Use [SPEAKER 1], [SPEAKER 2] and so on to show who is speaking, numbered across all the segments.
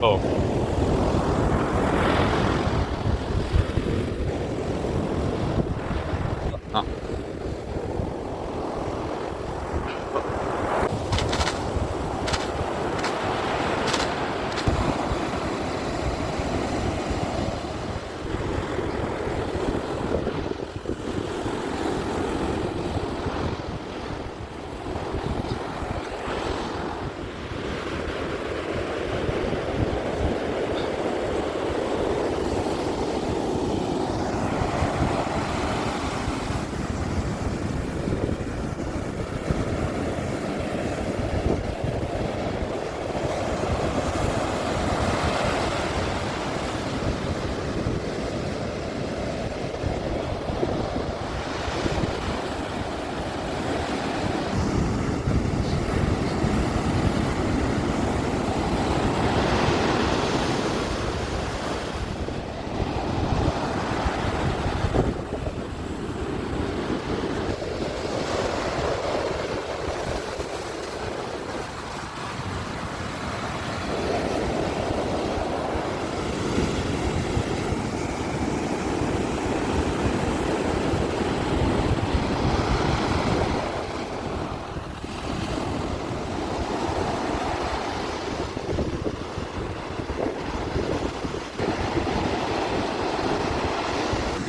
[SPEAKER 1] ഓ ആ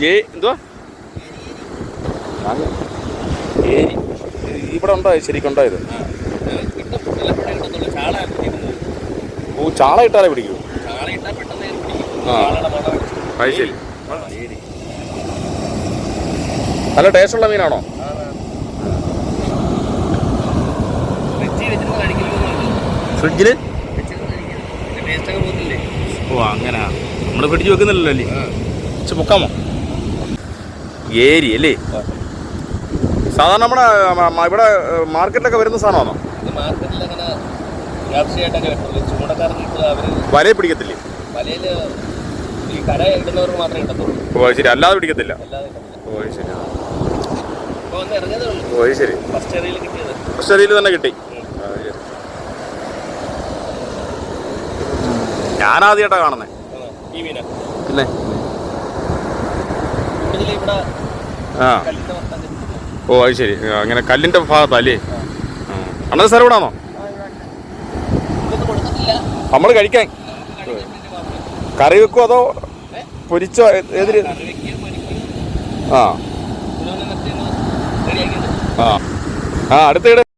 [SPEAKER 1] ഏ എന്തുവാ? ഏരി ഇവിടെ ഉണ്ടോ? ശരിക്കുണ്ടോ ഇത്? ഓ ചാള ഇട്ടാലേ പിടിക്കൂ. ആ. അത് ശരി. നല്ല ടേസ്റ്റുള്ള മീനാണോ? ഫ്രിഡ്ജിൽ ഓ അങ്ങനെ. നമ്മൾ ഫ്രിഡ്ജ് വെക്കുന്നില്ലല്ലോ അല്ലേ? പൊക്കാമോ? ഏരി അല്ലേ? സാധാരണ നമ്മുടെ ഇവിടെ മാർക്കറ്റിലൊക്കെ വരുന്ന സാധനമാണോ? വലയെ പിടിക്കത്തില്ലേ? ഓ ശരി. അല്ലാതെ പിടിക്കത്തില്ല. ഓ ശരി. ഓ ശരി.
[SPEAKER 2] ഫസ്റ്റ്
[SPEAKER 1] ശരിയിൽ തന്നെ കിട്ടി. ആ,
[SPEAKER 2] കാണുന്നത്
[SPEAKER 1] പിന്നെ? ആ. ഓ അത് ശരി. അങ്ങനെ കല്ലിന്റെ ഭാഗത്താല്ലേ? അണ്ണത് സാർ ഇവിടെ ആണോ നമ്മൾ കഴിക്കാൻ. കറി വെക്കോ അതോ പൊരിച്ചോ?
[SPEAKER 2] ഏതിൽ?
[SPEAKER 1] ആ. ആ. ആ അടുത്തിടെ